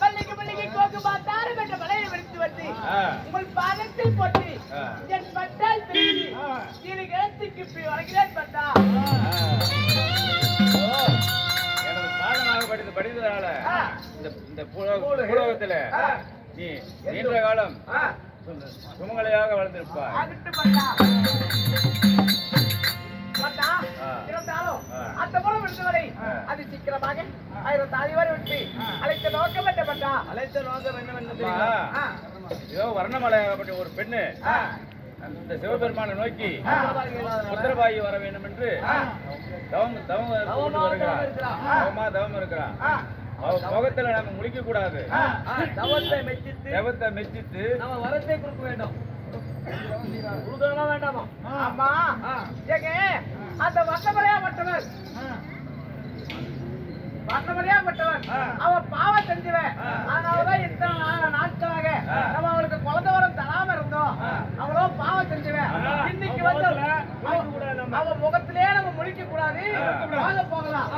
பள்ளிக்கு பள்ளிக்கு கோக்கு பார்த்தாலும் என்ற மலையை வெடித்து வந்து. உங்கள் பாதத்தில் போட்டு. என் பட்டால் திரும்பி இரு இடத்துக்கு இப்படி வருகிறேன் பட்டா எனது படித்து படித்ததால. இந்த இந்த பூலோ- பூலோகத்துல. நீ நீண்ட காலம் சுமங்கலியாக வளர்ந்திருப்பாய் ஆ. அது சீக்கிரமாக ஆயிரம் தாலிவாரி விட்டு அழைத்த நோக்கம் என்ன பட்டா அழைத்த நோக்கம் என்ன. இதோ வர்ணமலையாகப்பட்ட ஒரு பெண்ணு ஆ. அந்த சிவபெருமானை நோக்கி ஆ. புத்திரபாகி வர வேண்டும் என்று. தவம் தவம் தவமா தவம் இருக்கிறான் முகத்துல நம்ம முழிக்க கூடாது. தவத்தை மெச்சித்து தெவத்தை மெச்சித்து நம்ம வரத்தை கொடுக்க வேண்டும். வேண்டாமா? ஆமா ஆ. ஏங்க அந்த வசமலையாப்பட்டவர் வசமலையாப்பட்டவர் அவன் பாவம் செஞ்சவன். அதனாலதான் இத்தனை நாட்களாக நம்ம அவளுக்கு குழந்தை வரம் தராம இருந்தோம். அவ்வளோ பாவம் செஞ்சவன். இன்னைக்கு வந்து அவ- அவன் முகத்திலே நம்ம முழிக்க கூடாது போகலாம்.